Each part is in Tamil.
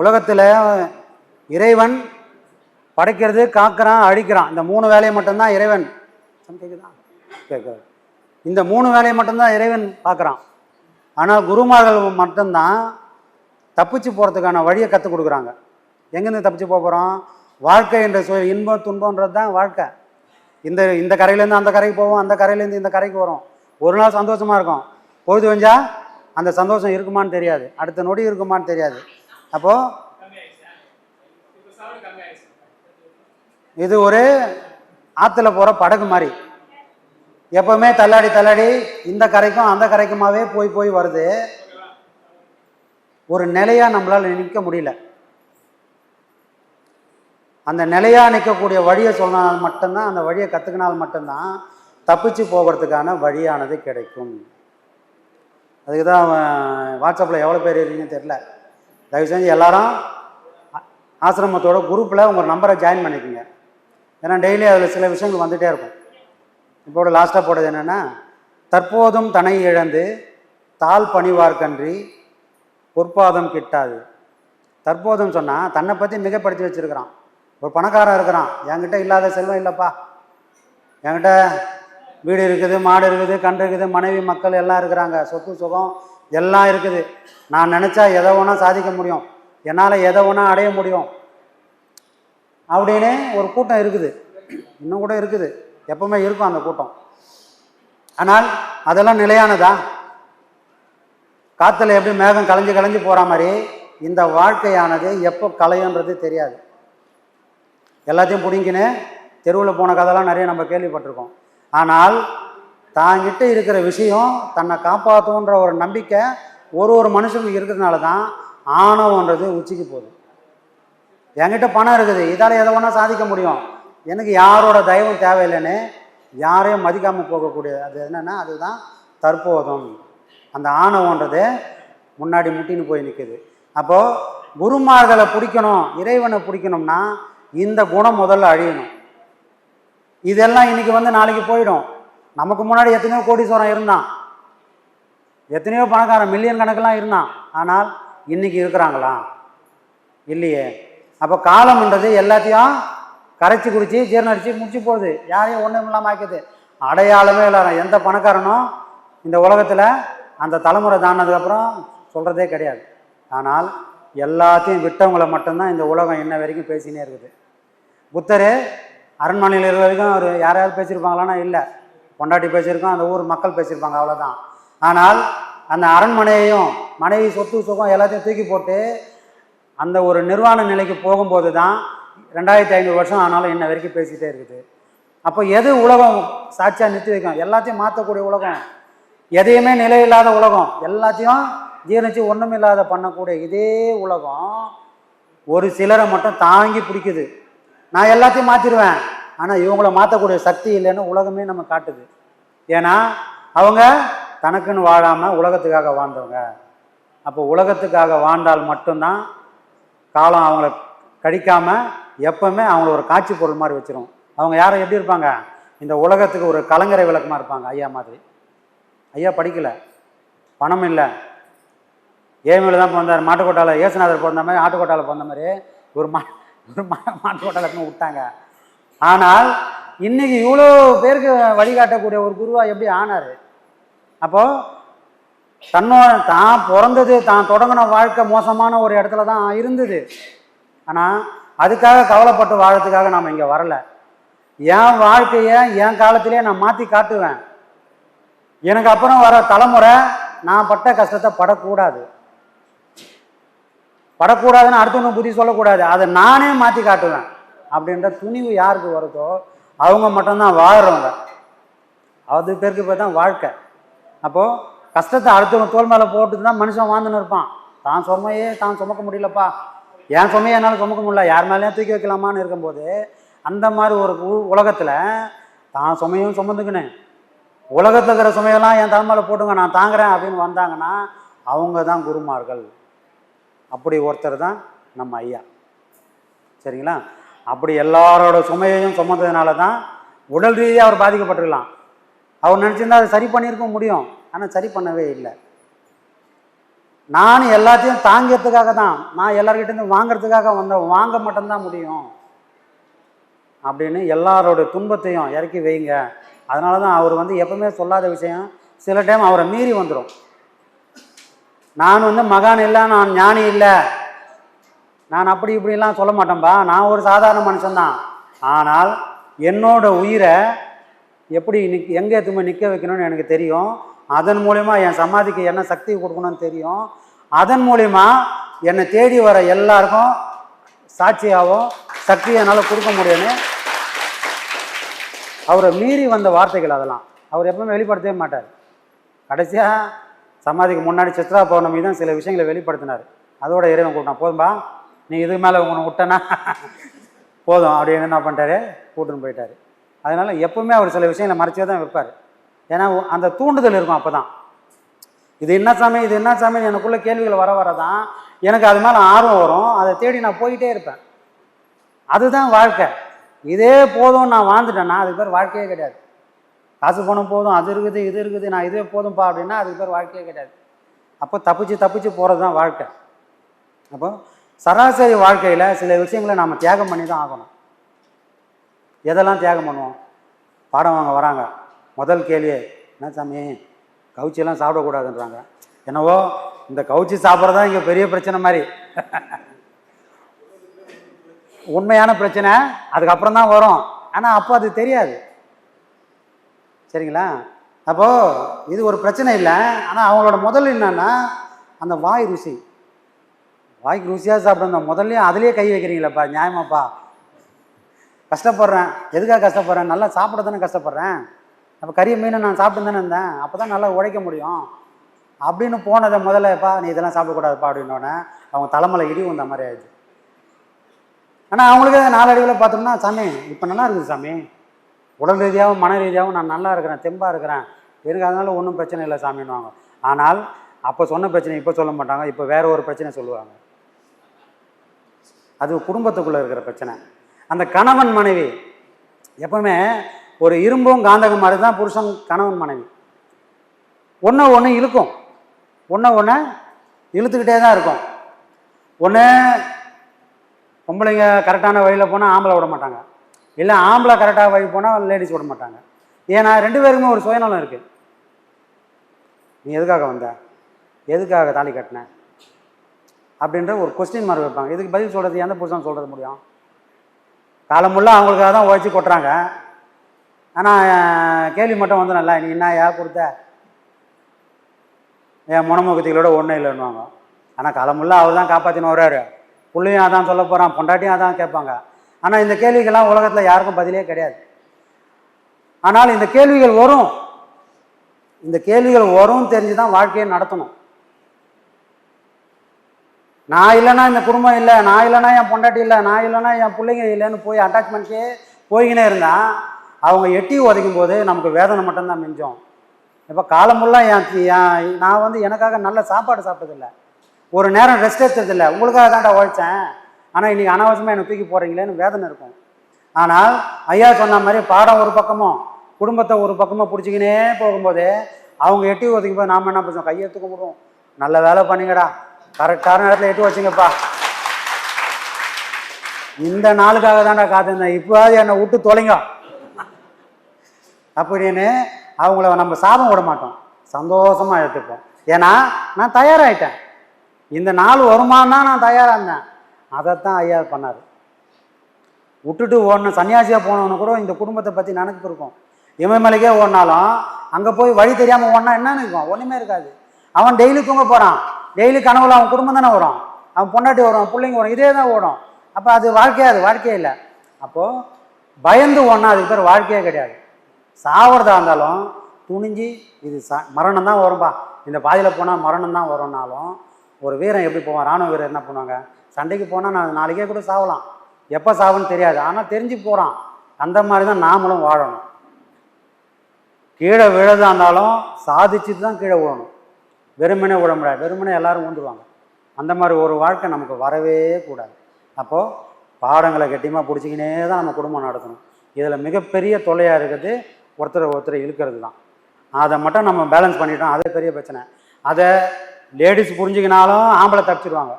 உலகத்தில் இறைவன் படைக்கிறது காக்கிறான் அழிக்கிறான் இந்த மூணு வேலையை மட்டும்தான் இறைவன். கேட்குதா கேட்குது இந்த மூணு வேலையை மட்டும்தான் இறைவன் பார்க்குறான். ஆனால் குருமார்கள் மட்டும்தான் தப்பிச்சு போகிறதுக்கான வழியை கற்றுக் கொடுக்குறாங்க. எங்கேருந்து தப்பிச்சு போகிறோம் வாழ்க்கை என்ற சொல் இன்பம் துன்பம்ன்றது தான் வாழ்க்கை. இந்த இந்த கரையிலேருந்து அந்த கரைக்கு போவோம் அந்த கரையிலேருந்து இந்த கரைக்கு வரும். ஒரு நாள் சந்தோஷமாக இருக்கும். பொழுது வந்தால் அந்த சந்தோஷம் இருக்குமான்னு தெரியாது. அடுத்த நொடி இருக்குமான்னு தெரியாது. அப்போது இது ஒரு ஆற்றுல போகிற படகு மாதிரி. எப்பவுமே தள்ளாடி தள்ளாடி இந்த கரைக்கும் அந்த கரைக்குமாவே போய் போய் வருது. ஒரு நிலையாக நம்மளால் நிற்க முடியல. அந்த நிலையாக நிற்கக்கூடிய வழியை சொன்னால் மட்டும்தான் அந்த வழியை கற்றுக்கினால் மட்டும்தான் தப்பிச்சு போகிறதுக்கான வழியானது கிடைக்கும். அதுக்கு தான் வாட்ஸ்அப்பில் எவ்வளோ பேர் இருக்கீங்கன்னு தெரில தயவு செஞ்சு எல்லாரும் ஆசிரமத்தோட குரூப்பில் உங்கள் நம்பரை ஜாயின் பண்ணிக்கோங்க. ஏன்னா டெய்லி அதில் சில விஷயங்கள் வந்துகிட்டே இருக்கும். இப்போட லாஸ்ட்டாக போட்டது என்னென்னா தற்போதும் தனை இழந்து தாழ் பணிவார்க்கன்றி பொற்பாதம் கிட்டாது. தற்போதும் சொன்னால் தன்னை பற்றி மிகப்படுத்தி வச்சுருக்கிறான். ஒரு பணக்காரன் இருக்கிறான். என்கிட்ட இல்லாத செல்வம் இல்லைப்பா. என்கிட்ட வீடு இருக்குது மாடு இருக்குது கன்று இருக்குது மனைவி மக்கள் எல்லாம் இருக்கிறாங்க. சொத்து சுகம் எல்லாம் இருக்குது. நான் நினச்சா எதை வேணா சாதிக்க முடியும். என்னால் எதை வேணால் அடைய முடியும். அப்படின்னு ஒரு கூட்டம் இருக்குது. இன்னும் கூட இருக்குது. எப்பவுமே இருக்கும் அந்த கூட்டம். ஆனால் அதெல்லாம் நிலையானதா? காற்றுல எப்படி மேகம் கலைஞ்சு கலைஞ்சு போகிற மாதிரி இந்த வாழ்க்கையானது எப்போ கலையன்றது தெரியாது. எல்லாத்தையும் பிடிங்கின்னு தெருவில் போன கதைலாம் நிறைய நம்ம கேள்விப்பட்டிருக்கோம். ஆனால் தாங்கிட்ட இருக்கிற விஷயம் தன்னை காப்பாற்றுன்ற ஒரு நம்பிக்கை ஒரு ஒரு மனுஷனுக்கு இருக்கிறதுனால தான் ஆணவன்றது உச்சிக்கு போகுது. என்கிட்ட பணம் இருக்குது. இதால் எதை வேணால் சாதிக்க முடியும். எனக்கு யாரோட தயவும் தேவையில்லைன்னு யாரையும் மதிக்காமல் போகக்கூடிய அது என்னென்னா அதுதான் தற்போதும். அந்த ஆணவன்றது முன்னாடி முட்டின்னு போய் நிற்குது அப்போது குருமார்களை பிடிக்கணும் இறைவனை பிடிக்கணும்னா இந்த குணம் முதல்ல அழியணும். இதெல்லாம் இன்னைக்கு வந்து நாளைக்கு போயிடும். நமக்கு முன்னாடி எத்தனையோ கோடீஸ்வரன் இருந்தான். எத்தனையோ பணக்காரன் மில்லியன் கணக்கெலாம் இருந்தான். ஆனால் இன்னைக்கு இருக்கிறாங்களா? இல்லையே. அப்போ காலம்ன்றது எல்லாத்தையும் கரைச்சி குடிச்சு ஜீரணடிச்சு முடிச்சு போகுது. யாரையும் ஒன்றும் இல்லாமல் ஆக்கிது. அடையாளமே இல்லாத எந்த பணக்காரனும் இந்த உலகத்தில் அந்த தலைமுறை தாண்டினதுக்கப்புறம் சொல்கிறதே கிடையாது. ஆனால் எல்லாத்தையும் விட்டவங்களை மட்டும்தான் இந்த உலகம் இன்ன வரைக்கும் பேசினே இருக்குது. புத்தர் அரண்மனையில் இருக்கிற வரைக்கும் அவர் யாரையாவது பேசியிருப்பாங்களான்னா இல்லை. பொண்டாட்டி பேசியிருக்கோம் அந்த ஊர் மக்கள் பேசியிருப்பாங்க அவ்வளோதான் ஆனால் அந்த அரண்மனையையும் மனைவி சொத்து சுகம் எல்லாத்தையும் தூக்கி போட்டு அந்த ஒரு நிர்வாண நிலைக்கு போகும்போது தான் ரெண்டாயிரத்தி ஐநூறு வருஷம் ஆனாலும் இன்ன வரைக்கும் பேசிகிட்டே இருக்குது. அப்போ எது உலகம் சாட்சியாக நிறுத்தி வைக்கும்? எல்லாத்தையும் மாற்றக்கூடிய உலகம். எதையுமே நிலையில்லாத உலகம். எல்லாத்தையும் ஜீரணிச்சு ஒன்றுமில்லாத பண்ணக்கூடிய இதே உலகம். ஒரு சிலரை மட்டும் தாங்கி பிடிக்குது. நான் எல்லாத்தையும் மாற்றிடுவேன் ஆனால் இவங்கள மாற்றக்கூடிய சக்தி இல்லைன்னு உலகமே நம்ம காட்டுது. ஏன்னா அவங்க தனக்குன்னு வாழாமல் உலகத்துக்காக வாழ்ந்தவங்க. அப்போ உலகத்துக்காக வாழ்ந்தால் மட்டும்தான் காலம் அவங்கள கழிக்காமல் எப்பவுமே அவங்கள ஒரு காட்சி பொருள் மாதிரி வச்சிரும். அவங்க யாரும் எப்படி இருப்பாங்க? இந்த உலகத்துக்கு ஒரு கலங்கரை விளக்கமாக இருப்பாங்க ஐயா மாதிரி. ஐயா படிக்கலை. பணம் இல்லை. ஏழ்மையில் தான் பிறந்தார்? மாட்டுக்கோட்டாவில் ஏசுநாதர் பிறந்த மாதிரி ஆட்டுக்கோட்டாவில் பிறந்த மாதிரி ஒரு மா ஒரு மா மாட்டுக்கோட்டாவில் விட்டாங்க. ஆனால் இன்னைக்கு இவ்வளோ பேருக்கு வழிகாட்டக்கூடிய ஒரு குருவா எப்படி ஆனார்? அப்போது தன்னோட தான் பிறந்தது தான் தொடங்கின வாழ்க்கை மோசமான ஒரு இடத்துல தான் இருந்தது. ஆனால் அதுக்காக கவலைப்பட்டு வாழறதுக்காக நாம் இங்கே வரல. என் வாழ்க்கையை என் காலத்திலே நான் மாற்றி காட்டுவேன். எனக்கு அப்புறம் வர தலைமுறை நான் பட்ட கஷ்டத்தை படக்கூடாது. படக்கூடாதுன்னு அடுத்தவங்க புத்தி சொல்லக்கூடாது. அதை நானே மாற்றி காட்டுவேன். அப்படின்ற துணிவு யாருக்கு வருதோ அவங்க மட்டும்தான் வாழ்கிறவங்க அது பேருக்கு போய் தான் வாழ்க்கை. அப்போது கஷ்டத்தை அடுத்தவங்க தோல் மேலே போட்டு தான் மனுஷன் வாழ்ந்துன்னு இருப்பான். தான் சுமையே தான் சுமக்க முடியலப்பா. என் சுமையை என்னால் சுமக்க முடியல? யார் மேலேயும் தூக்கி வைக்கலாமான்னு இருக்கும்போது அந்த மாதிரி ஒரு உலகத்தில் தான் சுமையும் சுமந்துக்கினேன் உலகத்தில் இருக்கிற சுமையெல்லாம் என் தலைமையில் போட்டுங்க நான் தாங்குறேன் அப்படின்னு வந்தாங்கன்னா அவங்க தான் குருமார்கள். அப்படி ஒருத்தர் தான் நம்ம ஐயா. சரிங்களா? அப்படி எல்லாரோட சுமையையும் சுமந்ததுனால தான் உடல் ரீதியாக அவர் பாதிக்கப்பட்டுருக்கலாம். அவர் நினச்சிருந்தா அதை சரி பண்ணியிருக்கவும் முடியும். ஆனால் சரி பண்ணவே இல்லை. நான் எல்லாத்தையும் தாங்கிறதுக்காக தான் நான் எல்லார்கிட்டேருந்து வாங்குறதுக்காக வந்தேன். வாங்க மட்டும்தான் முடியும். அப்படின்னு எல்லாரோட துன்பத்தையும் இறக்கி வைங்க. அதனால தான் அவர் வந்து எப்பவுமே சொல்லாத விஷயம் சில டைம் அவரை மீறி வந்துடும் நான் வந்து மகான் இல்லை நான் ஞானி இல்லை நான் அப்படி இப்படிலாம் சொல்ல மாட்டேன்பா. நான் ஒரு சாதாரண மனுஷன்தான். ஆனால் என்னோட உயிரை எப்படி நிக் எங்கே எதுவுமே நிற்க வைக்கணும்னு எனக்கு தெரியும். அதன் மூலயமா என் சமாதிக்கு என்ன சக்தி கொடுக்கணும்னு தெரியும். அதன் மூலயமா என்னை தேடி வர எல்லாருக்கும் சாட்சியாகவும் சக்தியை என்னால் கொடுக்க முடியும்னு அவரை மீறி வந்த வார்த்தைகள் அதெல்லாம். அவர் எப்பவுமே வெளிப்படுத்தவே மாட்டார். கடைசியாக சமாதிக்கு முன்னாடி சித்ரா பௌர்ணமி தான் சில விஷயங்களை வெளிப்படுத்தினார். அதோட இறைவன் கூட்டம் போதும்பா? நீ இதுக்கு மேலே உன்னை விட்டனா போதும். அப்படின்னு என்ன பண்ணிட்டாரு? கூட்டுன்னு போயிட்டாரு. அதனால எப்பவுமே அவர் சில விஷயங்களை மறைச்சே தான் வைப்பார் ஏன்னா அந்த தூண்டுதல் இருக்கும் அப்போ தான் இது என்ன சாமி இது என்ன சாமி எனக்குள்ள கேள்விகள் வர வர தான் எனக்கு அது மேலே ஆர்வம் வரும். அதை தேடி நான் போயிட்டே இருப்பேன். அதுதான் வாழ்க்கை. இதே போதும் நான் வாழ்ந்துட்டேன்னா அதுக்கு பேர் வாழ்க்கையே கிடையாது. காசு பணம் போதும் அது இருக்குது இது இருக்குது நான் இதே போதும்ப்பா அப்படின்னா அதுக்கு பேர் வாழ்க்கையே கிடையாது. அப்போ தப்பிச்சு தப்பிச்சு போகிறது தான் வாழ்க்கை. அப்போ சராசரி வாழ்க்கையில் சில விஷயங்களை நாம் தியாகம் பண்ணி தான் ஆகணும். எதெல்லாம் தியாகம் பண்ணுவோம்? பாடம் வாங்க வராங்க. முதல் கேள்வியே என்ன சாமி? கவுச்சியெல்லாம் சாப்பிடக்கூடாதுன்றாங்க. என்னவோ இந்த கவுச்சி சாப்பிட்றதா இங்கே பெரிய பிரச்சனை மாதிரி. உண்மையான பிரச்சனை அதுக்கப்புறம் தான் வரும். ஆனால் அப்போ அது தெரியாது. சரிங்களா? அப்போது இது ஒரு பிரச்சனை இல்லை. ஆனால் அவங்களோட முதல் என்னன்னா அந்த வாய் ருசி. வாய்க்கு ருசியாக சாப்பிடணும் முதல்லயே அதுலேயே கை வைக்கிறீங்களப்பா நியாயமாப்பா. கஷ்டப்படுறேன். எதுக்காக கஷ்டப்படுறேன்? நல்லா சாப்பிட தானே கஷ்டப்படுறேன். அப்போ கறி மீனை நான் சாப்பிட்டு தானே இருந்தேன். அப்போ தான் நல்லா உழைக்க முடியும். அப்படின்னு போனதை முதல்லப்பா நீ இதெல்லாம் சாப்பிடக்கூடாதுப்பா அப்படின்னோடனே அவங்க தலைமலை இடி வந்த மாதிரி ஆயிடுச்சு. ஆனால் அவங்களுக்கு நாளடைவில் பார்த்தோம்னா சாமி இப்போ நல்லா இருக்குது சாமி. உடல் ரீதியாகவும் மன ரீதியாகவும் நான் நல்லா இருக்கிறேன் தெம்பாக இருக்கிறேன். எனக்கு அதனால ஒன்றும் பிரச்சனை இல்லை சாமின்னுவாங்க. ஆனால் அப்போ சொன்ன பிரச்சனை இப்போ சொல்ல மாட்டாங்க. இப்போ வேற ஒரு பிரச்சனை சொல்லுவாங்க. அது குடும்பத்துக்குள்ளே இருக்கிற பிரச்சனை. அந்த கணவன் மனைவி எப்பவுமே ஒரு இரும்பும் காந்தகம் மாதிரி தான் புருஷன் கணவன் மனைவி. ஒன்று ஒன்று இழுக்கும். ஒன்று ஒன்று இழுத்துக்கிட்டே தான் இருக்கும். ஒன்று பொம்பளைங்க கரெக்டான வழியில் போனால் ஆம்பளை விட மாட்டாங்க. இல்லை ஆம்பளை கரெக்டாக வழி போனால் லேடிஸ் விட மாட்டாங்க. ஏன்னா ரெண்டு பேருக்குமே ஒரு சுயநலம் இருக்குது நீ எதுக்காக வந்த? எதுக்காக தாலி கட்டின? அப்படின்ற ஒரு கொஸ்டின் மார்க் வைப்பாங்க. இதுக்கு பதில் சொல்கிறது எந்த புருஷன் சொல்கிறது முடியும்? காலமுள்ள அவங்களுக்காக தான் உழைச்சி கொட்டுறாங்க. ஆனால் கேள்வி மட்டும் வந்து நல்லா நீ என்ன ஏன் கொடுத்த? என் முனமுகத்திகளோட ஒன்றும் இல்லைன்னுவாங்க. ஆனால் காலமுள்ள அவர் தான் காப்பாற்றின்னு வர்றாரு. புள்ளையும் அதான் சொல்ல போகிறான் பொண்டாட்டியும் அதான் கேட்பாங்க. ஆனால் இந்த கேள்விகள்லாம் உலகத்தில் யாருக்கும் பதிலே கிடையாது. ஆனால் இந்த கேள்விகள் வரும். இந்த கேள்விகள் வரும் தெரிஞ்சு தான் வாழ்க்கையை நடத்தணும். நான் இல்லைனா இந்த குடும்பம் இல்லை நான் இல்லைன்னா என் பொண்டாட்டி இல்லை நான் இல்லைன்னா என் பிள்ளைங்க இல்லைன்னு போய் அட்டாச்மெண்ட்ஸே போய்கினே இருந்தால் அவங்க எட்டி உதைக்கும் போது நமக்கு வேதனை மட்டும்தான் மிஞ்சோம். இப்போ காலமுல்லாம் என் நான் வந்து எனக்காக நல்ல சாப்பாடு சாப்பிட்டதில்லை. ஒரு நேரம் ரெஸ்ட் எடுத்ததில்லை. உங்களுக்காக தான்டா உழைச்சேன். ஆனால் இன்றைக்கி அனாவசியமாக என்னை தூக்கி போகிறீங்களேன்னு வேதனை இருக்கும். ஆனால் ஐயா சொன்ன மாதிரி பாடம் ஒரு பக்கமும் குடும்பத்தை ஒரு பக்கமாக பிடிச்சிக்கினே போகும்போது அவங்க எட்டி ஒதுக்கும் போது நாம் என்ன பண்ணுவோம் கையெழுத்து முடியும் நல்ல வேலை பண்ணீங்கடா. கரெக்டான நேரத்தில் எட்டு வச்சுங்கப்பா. இந்த நாளுக்காக தான்டா காத்திருந்தேன். இப்போவாது என்னை விட்டு தொலைங்க. அப்படின்னு அவங்கள நம்ம சாபம் விட மாட்டோம். சந்தோஷமாக எடுத்துப்போம். ஏன்னா நான் தயாராகிட்டேன் இந்த நாள் வருமானா நான் தயாராக இருந்தேன். அதைத்தான் ஐயா பண்ணார். விட்டுட்டு ஓடணும் சன்னியாசியாக போனவனு கூட இந்த குடும்பத்தை பற்றி நினைப்பு இருக்கும். இமயமலைக்கே ஓடினாலும் அங்கே போய் வழி தெரியாமல் ஓடினா என்னன்னு இருக்கும். ஒன்றுமே இருக்காது. அவன் டெய்லி தூங்க போகிறான் டெய்லி கனவுல அவன் குடும்பம் தானே வரும். அவன் பொண்டாட்டி வரும் பிள்ளைங்க வரும் இதே தான் ஓடும். அப்போ அது வாழ்க்கையே? அது வாழ்க்கையே இல்லை. அப்போது பயந்து ஓடனா அதுக்கு பேர் வாழ்க்கையே கிடையாது. சாவறதா இருந்தாலும் துணிஞ்சு இது ச மரணம் தான் வரும்பா இந்த பாதையில் போனால் மரணம் தான் வரும்னாலும் ஒரு வீரன் எப்படி போவான்? ராணுவ வீரர் என்ன பண்ணுவாங்க? சண்டைக்கு போனால் நான் நாளைக்கே கூட சாவலாம். எப்போ சாவுன்னு தெரியாது. ஆனால் தெரிஞ்சு போகிறான் அந்த மாதிரி தான் நாமளும் வாழணும். கீழே விழதா இருந்தாலும் சாதிச்சுட்டு தான் கீழே விழணும் வெறுமனே விட முடியாது. வெறுமனே எல்லாரும் ஊந்துருவாங்க. அந்த மாதிரி ஒரு வாழ்க்கை நமக்கு வரவே கூடாது. அப்போது பாடங்களை கட்டியமாக பிடிச்சிக்கினே தான் நம்ம குடும்பம் நடத்தணும் இதில் மிகப்பெரிய தொல்லையாக இருக்கிறது ஒருத்தரை ஒருத்தர் இழுக்கிறது தான். அதை மட்டும் நம்ம பேலன்ஸ் பண்ணிட்டோம். அதே பெரிய பிரச்சனை. அதை லேடிஸ் புரிஞ்சுக்கினாலும் ஆம்பளை தப்பிச்சிருவாங்க.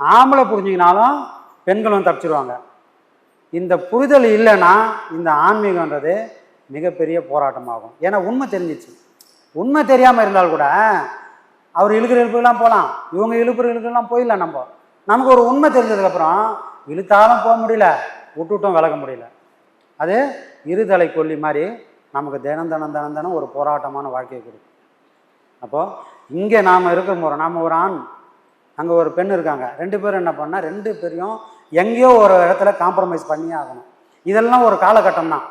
ஆம்பளை புரிஞ்சுக்கினாலும் பெண்களும் தப்பிச்சிருவாங்க. இந்த புரிதல் இல்லைன்னா இந்த ஆன்மீகன்றது மிகப்பெரிய போராட்டமாகும். ஏன்னா உண்மை தெரிஞ்சிச்சு. உண்மை தெரியாமல் இருந்தால் கூட அவர் இழுக்கிற இழுப்புக்கெல்லாம் போகலாம். இவங்க இழுப்புற இழுக்கெல்லாம் போயிடலாம் நம்ம. நமக்கு ஒரு உண்மை தெரிஞ்சதுக்கப்புறம் இழுத்தாலும் போக முடியல விட்டுட்டும் விலக முடியல. அது இருதலை கொல்லி மாதிரி நமக்கு தினம் தினம் தினம் தினம் ஒரு போராட்டமான வாழ்க்கையை கொடுக்கும். அப்போது இங்கே நாம் இருக்கிற முறை நாம் ஒரு ஆண் அங்கே ஒரு பெண் இருக்காங்க. ரெண்டு பேரும் என்ன பண்ணால் ரெண்டு பேரையும் எங்கேயோ ஒரு இடத்துல காம்ப்ரமைஸ் பண்ணியே ஆகணும். இதெல்லாம் ஒரு காலகட்டம் தான்.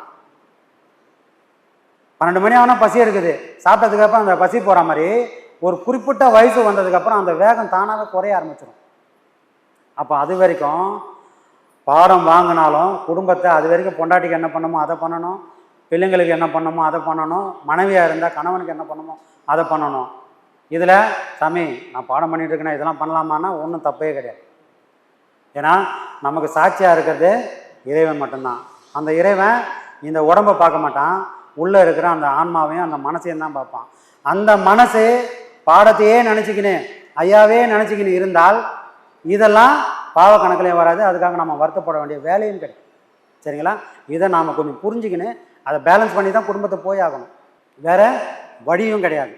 பன்னெண்டு மணி ஆனால் பசி இருக்குது. சாப்பிட்டதுக்கப்புறம் அந்த பசி போகிற மாதிரி ஒரு குறிப்பிட்ட வயசு வந்ததுக்கப்புறம் அந்த வேகம் தானாகவே குறைய ஆரம்பிச்சிடும் அப்போ அது வரைக்கும் பாடம் வாங்கினாலும் குடும்பத்தை அது வரைக்கும் பொண்டாட்டிக்கு என்ன பண்ணணுமோ அதை பண்ணணும் பிள்ளைங்களுக்கு என்ன பண்ணணுமோ அதை பண்ணணும் மனைவியாக இருந்தால் கணவனுக்கு என்ன பண்ணணுமோ அதை பண்ணணும். இதில் சாமி நான் பாடம் பண்ணிட்டு இருக்கேன் இதெல்லாம் பண்ணலாமான்னா ஒன்றும் தப்பே கிடையாது. ஏன்னா நமக்கு சாட்சியாக இருக்கிறது இறைவன் மட்டும்தான். அந்த இறைவன் இந்த உடம்பை பார்க்க மாட்டான். உள்ளே இருக்கிற அந்த ஆன்மாவையும் அந்த மனசையும் தான் பார்ப்பான். அந்த மனசு பாடத்தையே நினச்சிக்கினு ஐயாவே நினச்சிக்கின்னு இருந்தால் இதெல்லாம் பாவ கணக்கிலே வராது. அதுக்காக நம்ம வருத்தப்பட வேண்டிய வேலையும் கிடையாது சரிங்களா? இதை நாம் கொஞ்சம் புரிஞ்சுக்கின்னு அதை பேலன்ஸ் பண்ணி தான் குடும்பத்தை போய் ஆகணும். வேறு வழியும் கிடையாது.